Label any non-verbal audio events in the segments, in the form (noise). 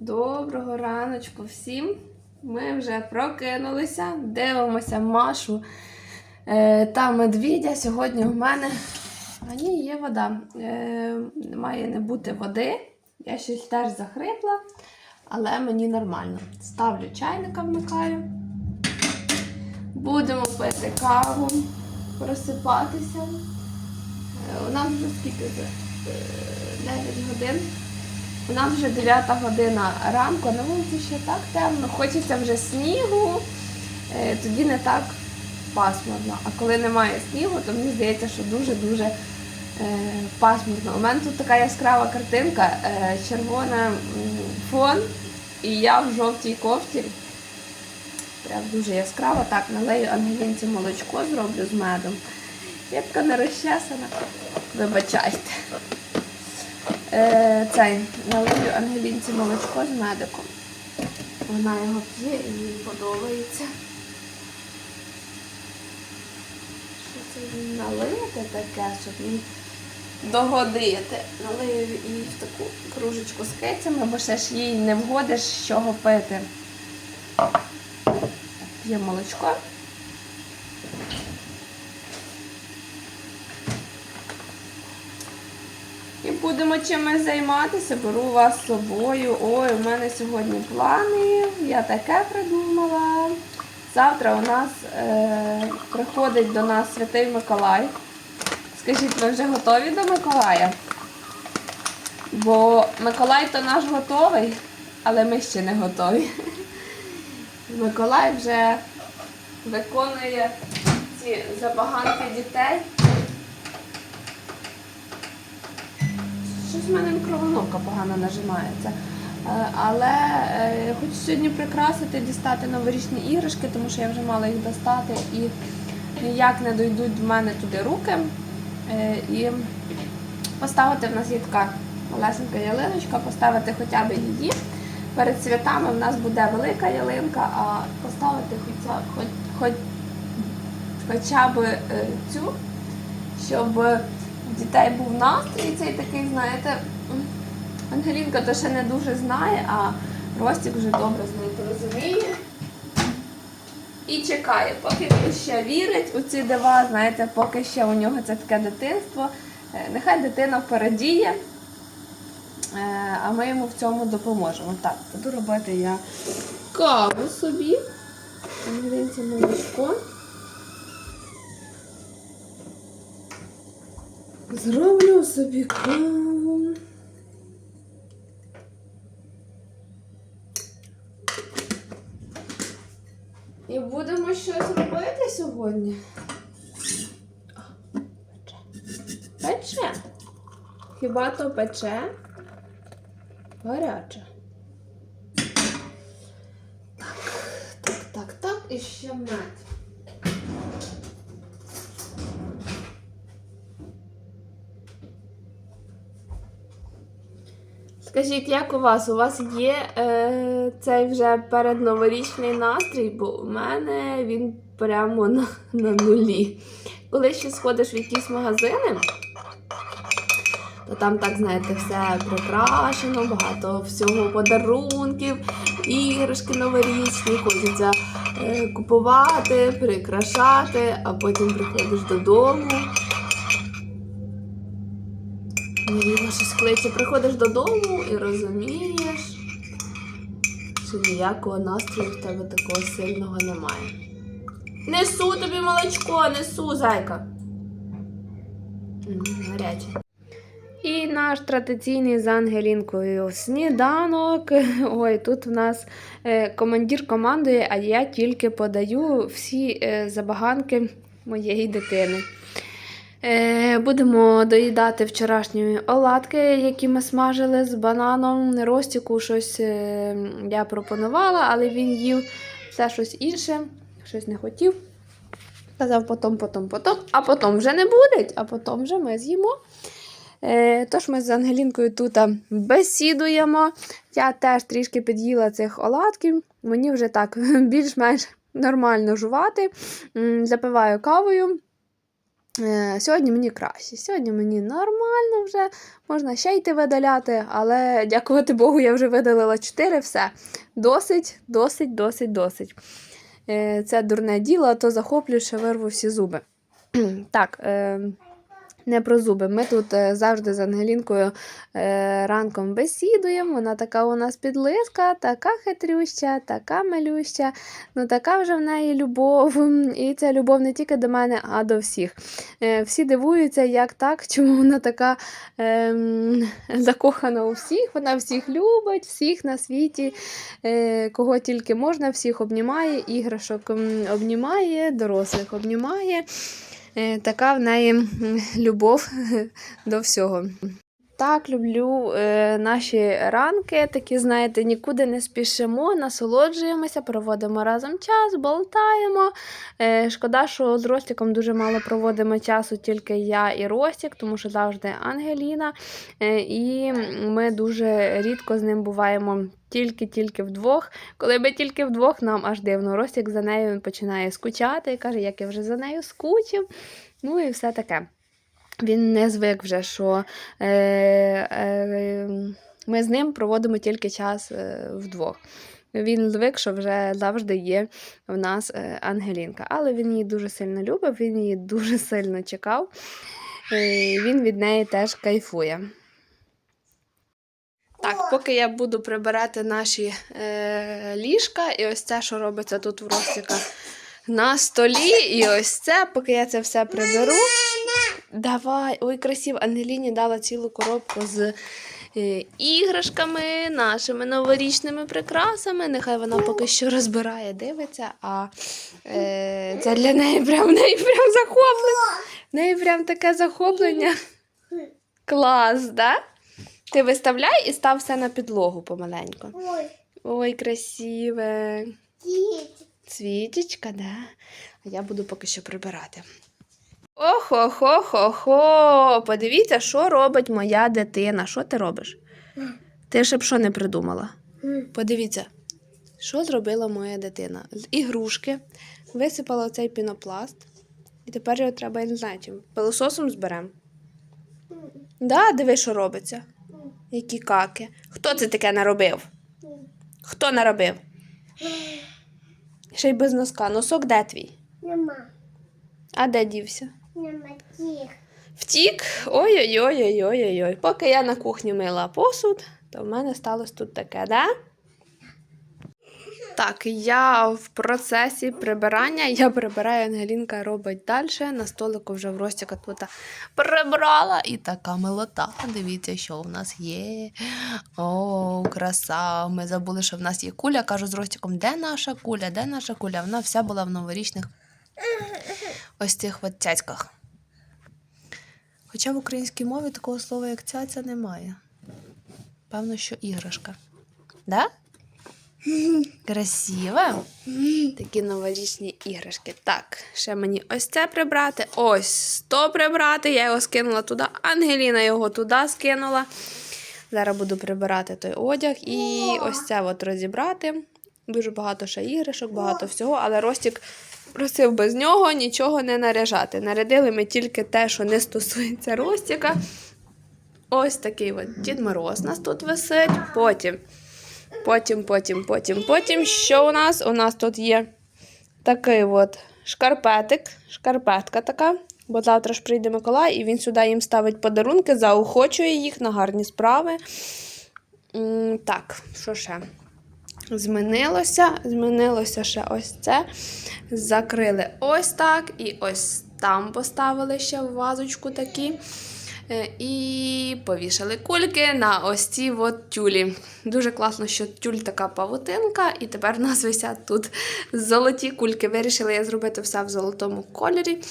Доброго раночку всім. Ми вже прокинулися, дивимося Машу е, та медвідя. Сьогодні в мене а ні, є вода. Е, має не бути води. Я щось теж захрипла, але мені нормально. Ставлю чайника, вмикаю. Будемо пити каву, просипатися. Е, У нас вже скільки вже? Е, 9 годин. У нас вже 9 година ранку, на вулиці ще так темно, хочеться вже снігу, е, тоді не так пасмурно. А коли немає снігу, то мені здається, що дуже-дуже е, пасмурно. У мене тут така яскрава картинка, е, червоний фон, і я в жовтій кофті. Прям дуже яскраво. Так, налею Ангелінці молочко зроблю з медом. Я така не розчесана. Вибачайте. Е, цей налию Ангелінці молочко з медиком. Вона його п'є і їй подобається. Що це налити таке, щоб їй догодити? Налию їй в таку кружечку з кицями, бо ще ж їй не вгодиш з чого пити. П'є молочко. І будемо чимось займатися. Беру вас з собою. Ой, у мене сьогодні плани. Я таке придумала. Завтра у нас е, приходить до нас Святий Миколай. Скажіть, ви вже готові до Миколая? Бо Миколай то наш готовий, але ми ще не готові. (laughs) Миколай вже виконує ці забаганки дітей. Щось в мене мікроволновка погано нажимається. Е, Але е, хочу сьогодні прикрасити, дістати новорічні іграшки, тому що я вже мала їх достати і ніяк не дійдуть в мене туди руки. Е, І поставити в нас є така малесенька ялиночка, поставити хоча б її. Перед святами в нас буде велика ялинка, а поставити хоча, хоч, хоч, хоча б цю, щоб дітей був настрій цей такий, знаєте, Ангелінка то ще не дуже знає, а Ростік вже добре з нею порозуміє. І чекає, поки він ще вірить у ці дива, знаєте, поки ще у нього це таке дитинство. Е, Нехай дитина порадіє, е, а ми йому в цьому допоможемо. Так, буду робити я каву собі. Ангелінці молочко. Зроблю собі каву. І будемо щось робити сьогодні. Пече. Пече. Хіба то пече? Гаряче. Так, так, так, так, і ще мед. Скажіть, як у вас? У вас є е, цей вже передноворічний настрій, бо у мене він прямо на, на нулі. Коли ще сходиш в якісь магазини, то там, так, знаєте, все прикрашено, багато всього подарунків, іграшки новорічні, хочеться е, купувати, прикрашати, а потім приходиш додому. Невірно щось кличе, приходиш додому і розумієш, що ніякого настрою в тебе такого сильного немає. Несу тобі молочко, несу, зайка. Гаряче. І наш традиційний з Ангелінкою сніданок. (laughs) Ой, тут в нас е, командир командує, а я тільки подаю всі е, забаганки моєї дитини. Е, Будемо доїдати вчорашні оладки, які ми смажили з бананом. Ростіку щось е, я пропонувала, але він їв все щось інше, щось не хотів. Казав потом, потом, потом, а потім вже не буде, а потім вже ми з'їмо. Е, Тож ми з Ангелінкою тут бесідуємо. Я теж трішки під'їла цих оладків. Мені вже так (laughs) більш-менш нормально жувати. Запиваю кавою. Е, Сьогодні мені краще. Сьогодні мені нормально вже. Можна ще йти видаляти, але дякувати Богу, я вже видалила 4, все. Досить, досить, досить, досить. Е, Це дурне діло, то захоплюю, ще вирву всі зуби. (clears throat) так, е, не про зуби. Ми тут е, завжди з Ангелінкою е, ранком бесідуємо. Вона така у нас підлиска, така хитрюща, така милюща. Ну, така вже в неї любов. І ця любов не тільки до мене, а до всіх. Е, всі дивуються, як так, чому вона така ем, закохана у всіх. Вона всіх любить, всіх на світі, е, кого тільки можна, всіх обнімає, іграшок обнімає, дорослих обнімає. Е, Така в неї любов (laughs) до всього. Так, люблю е, наші ранки, такі, знаєте, нікуди не спішимо, насолоджуємося, проводимо разом час, болтаємо. Е, шкода, що з Ростіком дуже мало проводимо часу, тільки я і Ростік, тому що завжди Ангеліна. Е, і ми дуже рідко з ним буваємо тільки-тільки вдвох. Коли ми тільки вдвох, нам аж дивно. Ростік за нею він починає скучати і каже, як я вже за нею скучив. Ну і все таке. Він не звик вже, що е, е, ми з ним проводимо тільки час е, вдвох. Він звик, що вже завжди є в нас е, Ангелінка. Але він її дуже сильно любив, він її дуже сильно чекав. Е, він від неї теж кайфує. Так, поки я буду прибирати наші е, ліжка, і ось це, що робиться тут в Ростіка на столі, і ось це, поки я це все приберу. Давай, ой, красиво. Ангеліні дала цілу коробку з е, іграшками, нашими новорічними прикрасами. Нехай вона поки що розбирає, дивиться, а е, це для неї прям, в неї прям захоплення. В неї прям таке захоплення. Клас, да? Ти виставляй і став все на підлогу помаленьку. Ой, Ой, красиве. діть. Світічка, да? А я буду поки що прибирати. Охо-хо-хо-хо. Подивіться, що робить моя дитина. Що ти робиш? Ти ще б що не придумала? Подивіться, що зробила моя дитина. З ігрушки висипала цей пінопласт. І тепер його треба, я не знаю, чим. Пилососом зберемо. Да, диви, що робиться. Які каки. Хто це таке наробив? Хто наробив? Ще й без носка. Носок де твій? Нема. А де дівся? Нема тіх. Втік. Ой-ой-ой-ой-ой-ой. Поки я на кухні мила посуд, то в мене сталося тут таке, да? Так, я в процесі прибирання. (laughs) Я прибираю, Ангелінка робить далі. На столику вже в Ростіка тут прибрала. І така милота. Дивіться, що в нас є. О, краса. Ми забули, що в нас є куля. Кажу з Ростіком, де наша куля? Де наша куля? Вона вся була в новорічних (laughs) ось цих от цяцьках. Хоча в українській мові такого слова, як цяця, немає. Певно, що іграшка. Да? Красиво. Такі новорічні іграшки. Так, ще мені ось це прибрати, ось то прибрати. Я його скинула туди. Ангеліна його туди скинула. Зараз буду прибирати той одяг і ось це от розібрати. Дуже багато ще іграшок, багато всього, але Ростік просив без нього нічого не наряжати. Нарядили ми тільки те, що не стосується Ростіка. Ось такий от Дід Мороз нас тут висить. Потім, потім, потім, потім, потім. Що у нас? У нас тут є такий от шкарпетик, шкарпетка така. Бо завтра ж прийде Миколай, і він сюди їм ставить подарунки, заохочує їх на гарні справи. Так, що ще? Змінилося, змінилося ще ось це. Закрили ось так, і ось там поставили ще вазочку такі. Е, І повішали кульки на ось ці от тюлі. Дуже класно, що тюль така павутинка, і тепер в нас висять тут золоті кульки. Вирішила я зробити все в золотому кольорі.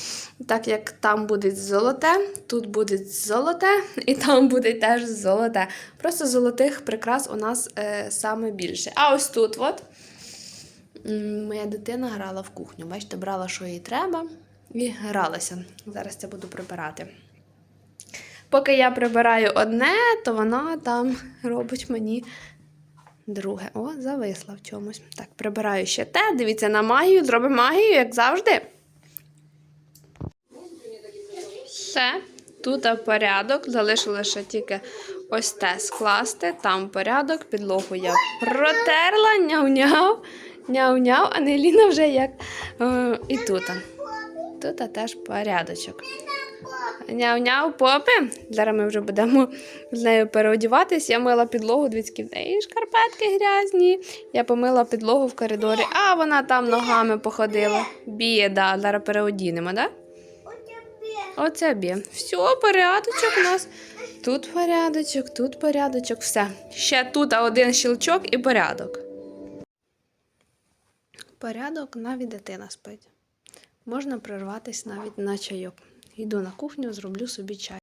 Так як там буде золоте, тут буде золоте, і там буде теж золоте. Просто золотих прикрас у нас е, саме більше. А ось тут от. Моя дитина грала в кухню. Бачите, брала, що їй треба, і гралася. Зараз це буду прибирати. Поки я прибираю одне, то вона там робить мені друге. О, зависла в чомусь. Так, прибираю ще те. Дивіться на магію, зробимо магію, як завжди. Все, тут порядок, залишилося ще тільки ось те скласти, там порядок, підлогу я протерла, няв-няв, няв-няв, Ангеліна вже як е, і тут. Тут теж порядочок. Няв-няв, попи. Зараз ми вже будемо з нею переодіватись. Я мила підлогу, двічки в шкарпетки грязні. Я помила підлогу в коридорі, а вона там ногами походила. Біє, да, зараз переодінемо, да? Оце б'є. Все, порядочок у нас. Тут порядочок, тут порядочок, все. Ще тут один щелчок і порядок. Порядок навіть дитина спить. Можна прерватися навіть на чайок. Йду на кухню, зроблю собі чай.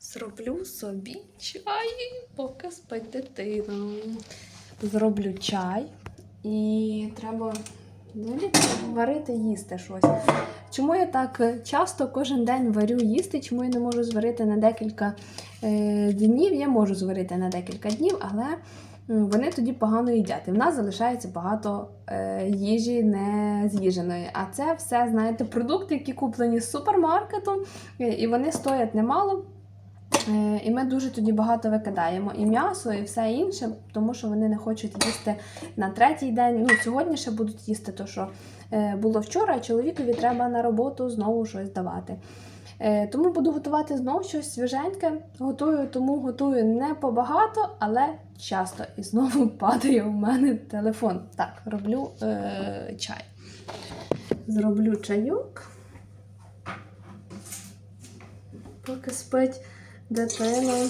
Зроблю собі чай, поки спить дитина. Зроблю чай і треба варити їсти щось. Чому я так часто кожен день варю їсти? Чому я не можу зварити на декілька е, днів? Я можу зварити на декілька днів, але вони тоді погано їдять. І в нас залишається багато е, їжі не з'їженої. А це все, знаєте, продукти, які куплені з супермаркету, і вони стоять немало. Е, І ми дуже тоді багато викидаємо і м'ясо, і все інше, тому що вони не хочуть їсти на третій день. Ну, сьогодні ще будуть їсти то, що е, було вчора, а чоловікові треба на роботу знову щось давати. Е, Тому буду готувати знову щось свіженьке. Готую, тому готую не побагато, але часто. І знову (laughs) падає у мене телефон. Так, роблю е, чай. Зроблю чайок. Поки спить дитина.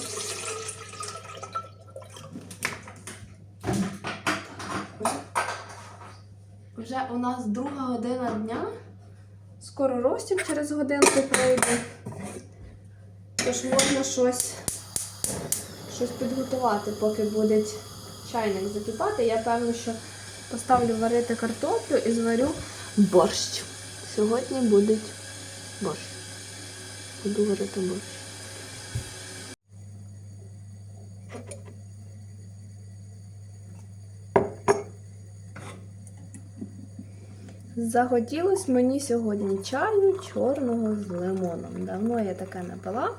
Вже у нас друга година дня. Скоро розтік через годинку пройде. Тож можна щось, щось підготувати, поки буде чайник закипати. Я певно, що поставлю варити картоплю і зварю борщ. Сьогодні буде борщ. Буду варити борщ. Захотілось мені сьогодні чаю чорного з лимоном. Давно я таке не пила.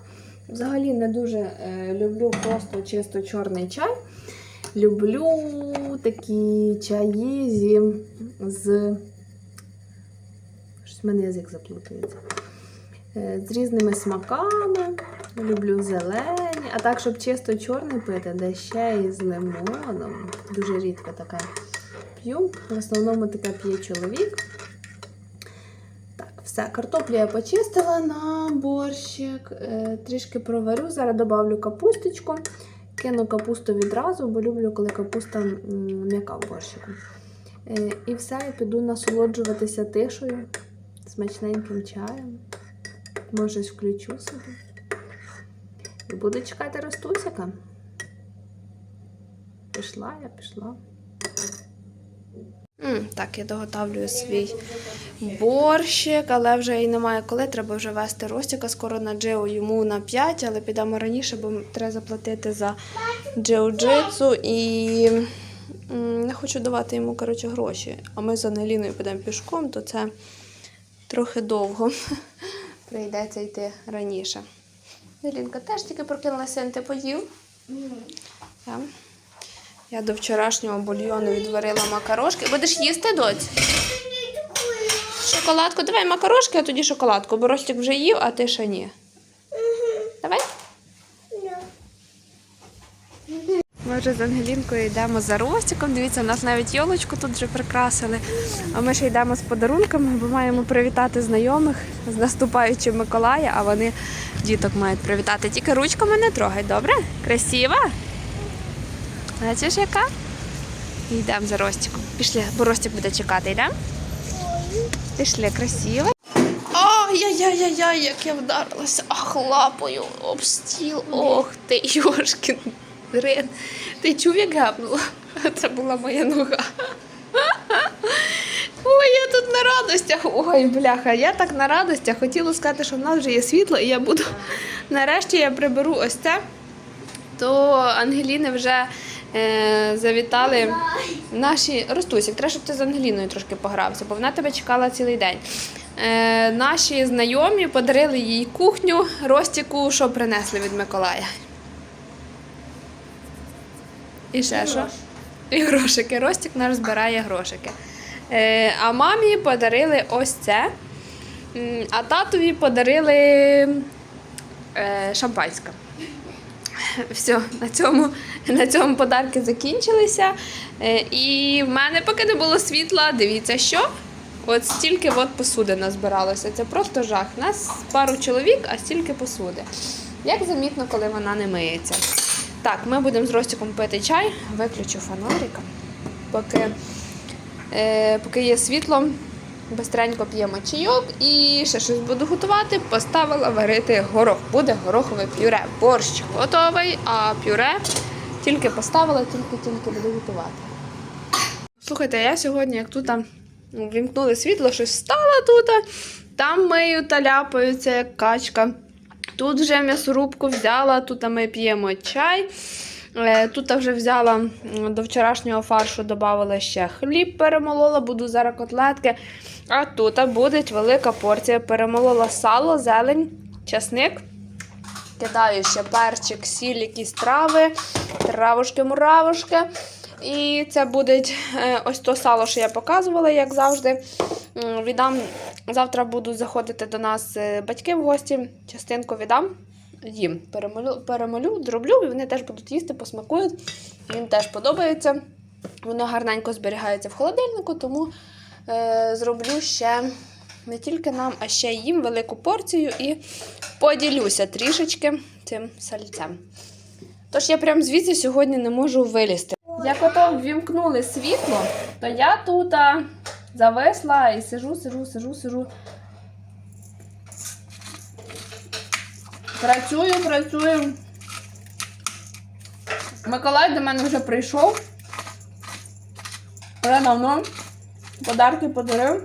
Взагалі не дуже е, люблю просто чисто чорний чай. Люблю такі чаї зі, з. Щось мене язик заплутується. Е, З різними смаками. Люблю зелені. А так, щоб чисто чорний пити, де ще і з лимоном. Дуже рідко таке п'ю. В основному таке п'є чоловік. Все, картоплю я почистила на борщик. Е, Трішки проварю. Зараз додавлю капусточку. Кину капусту відразу, бо люблю, коли капуста м'яка в борщику. Е, І все, я піду насолоджуватися тишою, смачненьким чаєм. Може, включу собі. І буду чекати Ростусика. Пішла я, пішла. Так, я доготавлюю свій борщик, але вже і немає коли. Треба вже вести Ростіка. Скоро на джиу йому на 5, але підемо раніше, бо треба заплатити за джиу-джитсу і не хочу давати йому коротше, гроші. А ми з Ангеліною підемо пішком, то це трохи довго. (laughs) Прийдеться йти раніше. Ангелінка теж тільки прокинулася, ти поїв. Так. Я до вчорашнього бульйону відварила макарошки. Будеш їсти, доць? Шоколадку. Давай макарошки, а тоді шоколадку. Бо Ростик вже їв, а ти ще ні. Давай. Ми вже з Ангелінкою йдемо за Ростиком. Дивіться, у нас навіть йолочку тут вже прикрасили. А ми ще йдемо з подарунками, бо маємо привітати знайомих з наступаючим Миколая, а вони діток мають привітати. Тільки ручками не трогай, добре? Красива? Бачиш, яка? Йдемо за Ростиком. Пішли, бо Ростик буде чекати, йдемо? Пішли, красиво. Ай-яй-яй-яй, як я вдарилася. Ах, лапою об стіл. Ох ти, Йошкін. Рин. Ти чув, як гапнула? Це була моя нога. Ой, я тут на радостях. Ой, бляха, я так на радостях. Хотіла сказати, що в нас вже є світло, і я буду. Нарешті я приберу ось це. То Ангеліни вже завітали наші Ростусік. Треба, щоб ти з Ангеліною трошки погрався, бо вона тебе чекала цілий день. Е, наші знайомі подарили їй кухню Ростіку, що принесли від Миколая. І ще що? І грошики. Ростік наш збирає грошики. Е, а мамі подарили ось це. А татові подарили е, шампанське. (laughs) Все, на цьому, на цьому подарки закінчилися. Е, і в мене поки не було світла, дивіться, що. От стільки от посуди назбиралося. Це просто жах. Нас пару чоловік, а стільки посуди. Як замітно, коли вона не миється. Так, ми будемо з Ростиком пити чай, виключу фонарика. Поки, е, поки є світло, бистренько п'ємо чайок і ще щось буду готувати. Поставила варити горох. Буде горохове пюре. Борщ готовий, а пюре тільки поставила, тільки-тільки буду готувати. Слухайте, я сьогодні, як тут вімкнули світло, щось стала тут, там мию та ляпаються, як качка. Тут вже м'ясорубку взяла, тут ми п'ємо чай. Е, Тут вже взяла до вчорашнього фаршу, додавала ще хліб, перемолола, буду зараз котлетки. А тут буде велика порція. Перемолола сало, зелень, часник. Кидаю ще перчик, сіль, якісь трави, травушки-муравушки. І це буде е, ось то сало, що я показувала, як завжди. Віддам, завтра будуть заходити до нас е, батьки в гості. Частинку віддам їм. Перемолю, перемолю, зроблю, і вони теж будуть їсти, посмакують. Їм теж подобається. Воно гарненько зберігається в холодильнику, тому е, зроблю ще не тільки нам, а ще їм велику порцію і поділюся трішечки цим сальцем. Тож я прям звідси сьогодні не можу вилізти. Як ото ввімкнули світло, то я тут зависла і сижу, сижу, сижу, сижу. Працюю, працюю. Миколай до мене вже прийшов. Вже давно подарки подарив.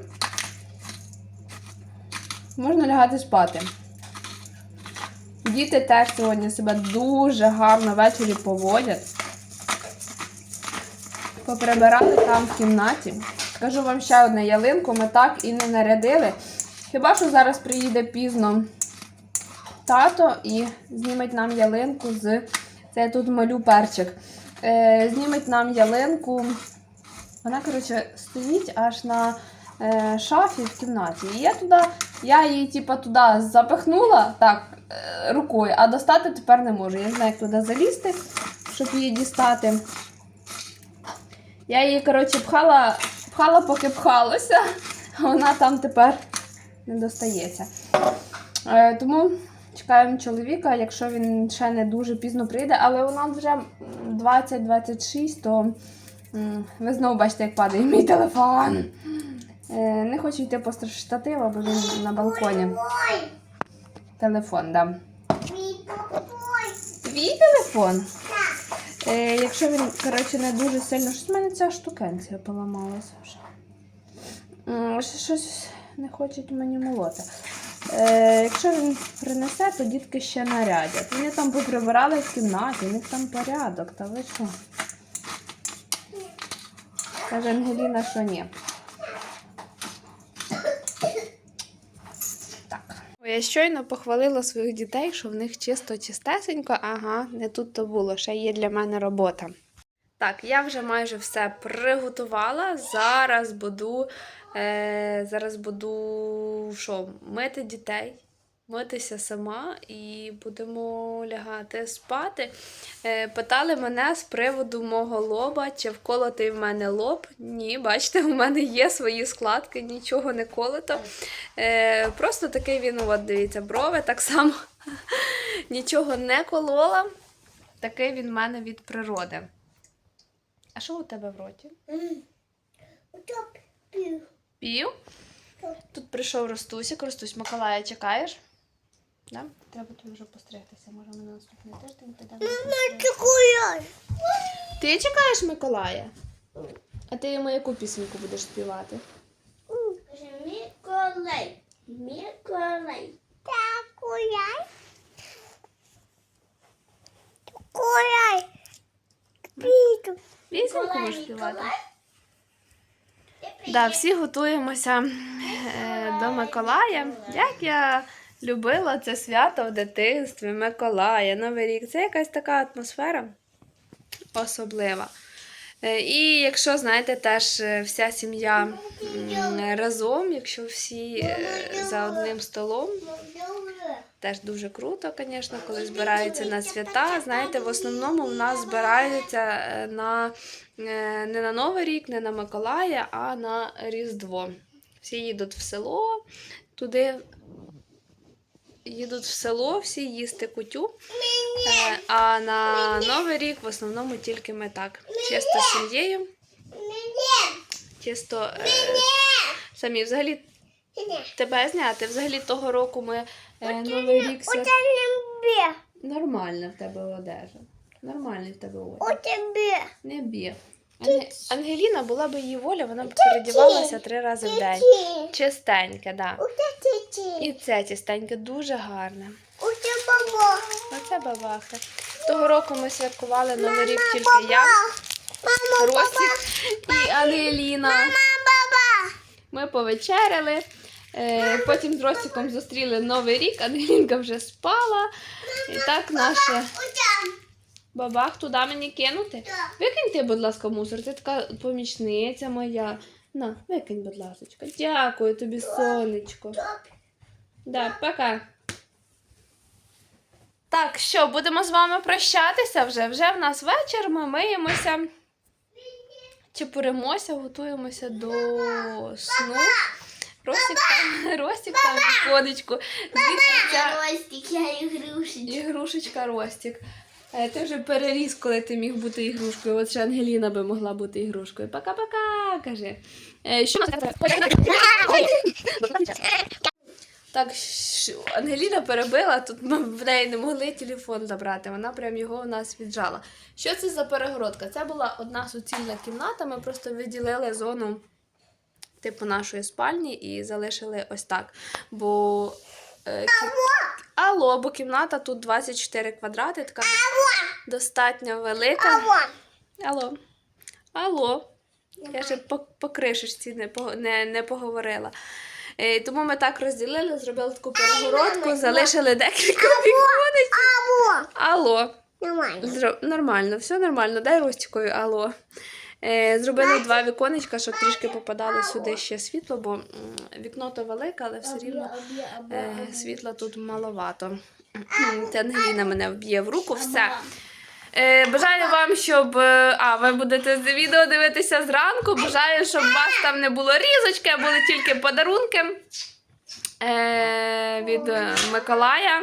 Можна лягати спати. Діти теж сьогодні себе дуже гарно ввечері поводять. Поприбирали там в кімнаті. Скажу вам ще одне ялинку, ми так і не нарядили. Хіба що зараз приїде пізно тато і зніметь нам ялинку з. Це я тут малю перчик. Е, зніметь нам ялинку. Вона, коротше, стоїть аж на е, шафі в кімнаті. І я туди, я її типа, туди запихнула так, е, рукою, а достати тепер не можу. Я знаю, як туди залізти, щоб її дістати. Я її, коротше, пхала, пхала, поки пхалося, вона там тепер не достається. Е, тому чекаємо чоловіка, якщо він ще не дуже пізно прийде, але у нас вже 20-26, то ви знову бачите, як падає мій телефон. Е, не хочу йти по штатива, бо він на балконі. Телефон, да. Твій телефон? Е, якщо він, коротше, не дуже сильно. Щось в мене ця штукенція поламалася вже. Щось не хочуть мені молоти. Е, якщо він принесе, то дітки ще нарядять. Вони там поприбирали в кімнаті, у них там порядок, та ви що? Каже Ангеліна, що ні. Я щойно похвалила своїх дітей, що в них чисто чистесенько. Ага, не тут то було, ще є для мене робота. Так, я вже майже все приготувала. Зараз буду, е, зараз буду що, мити дітей, митися сама і будемо лягати спати. Е, питали мене з приводу мого лоба, чи вколотий в мене лоб. Ні, бачите, у мене є свої складки, нічого не колото. Е, просто такий він, от дивіться, брови так само (laughs) нічого не колола. Такий він в мене від природи. А що у тебе в роті? Пів. Пів? Тут прийшов Ростусик. Ростусь, Миколая чекаєш? Да? Треба тобі вже постригтися. Може, на наступний тиждень підемо. Чекуєш. Ти чекаєш Миколая? А ти йому яку пісеньку будеш співати? Миколай. Миколай. Такуяй. Такуяй. Піту. Пісеньку будеш співати? Да, всі готуємося е, до Миколая. Як я любила це свято в дитинстві, Миколая, Новий рік. Це якась така атмосфера особлива. Е, І якщо, знаєте, теж е, вся сім'я разом, якщо всі е, за одним столом, теж дуже круто, звісно, коли збираються на свята. Знаєте, в основному в нас збираються е, на, е, не на Новий рік, не на Миколая, а на Різдво. Всі їдуть в село, туди їдуть в село, всі їсти кутю. Е, А на Новий рік в основному тільки ми так. Чисто з сім'єю, чисто самі. Взагалі тебе зняти. Взагалі того року ми Новий рік свят... тебе. Нормальна в тебе одежа. Нормальний в тебе одяг. У тебе. Не б'є. Анге- Ангеліна була б її воля, вона б передівалася три рази в день. Чистеньке, да. І це чистеньке дуже гарне. У. Оце бабахи. Того року ми святкували Новий рік тільки я, Мама, Ростік і Ангеліна. баба. Ми повечеряли. Е, потім з Ростіком зустріли Новий рік, Ангелінка вже спала. І так наше бабах туди мені кинути. Викинь ти, будь ласка, мусор. Ти така помічниця моя. На, викинь, будь ласка. Дякую тобі, сонечко. Да, пока. Так, що, будемо з вами прощатися вже. Вже в нас вечір, ми миємося, чепуримося, готуємося до сну. Ростик там, (laughs) Ростик там віконечку. Звідки ця Ростик, я ігрушечка. ігрушечка Ростик. Е, Ти вже переріс, коли ти міг бути ігрушкою. От ще Ангеліна би могла бути ігрушкою. Пока-пока, каже. Е, Що у нас Так, що- Ангеліна перебила, тут ми в неї не могли телефон забрати, вона прям його у нас віджала. Що це за перегородка? Це була одна суцільна кімната, ми просто виділили зону типу нашої спальні і залишили ось так. Бо, е, кі- Алло, бо кімната тут 24 квадрати, така достатньо велика. Алло. Алло. Я ще по, по кришечці не, не, не поговорила. Е, тому ми так розділили, зробили таку перегородку, залишили декілька віконець. Або. Алло. Нормально. Зро... Нормально, все нормально. Дай Ростікою, алло. Е, зробили два віконечка, щоб трішки попадало сюди ще світло, бо вікно то велике, але все рівно е, світла тут маловато. Це Ангеліна мене вб'є в руку, все. Е, бажаю вам, щоб. А, ви будете це відео дивитися зранку. Бажаю, щоб у вас там не було різочки, а були тільки подарунки від Миколая.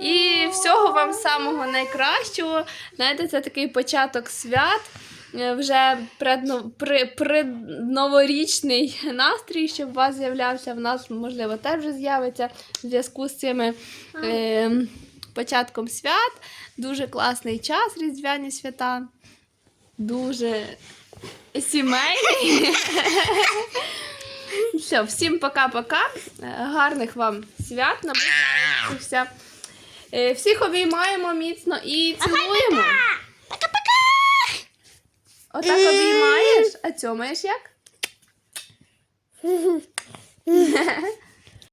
І всього вам самого найкращого. Знаєте, це такий початок свят. Е, Вже предноворічний настрій, щоб у вас з'являвся. В нас, можливо, теж вже з'явиться в зв'язку з цими е, початком свят. Дуже класний час, різдвяні свята. Дуже сімейний. (laughs) Все, всім пока-пока. Е, Гарних вам свят. Набуваємося. Е, Всіх обіймаємо міцно і цілуємо. Отак обіймаєш, а цьомаєш як? (laughs)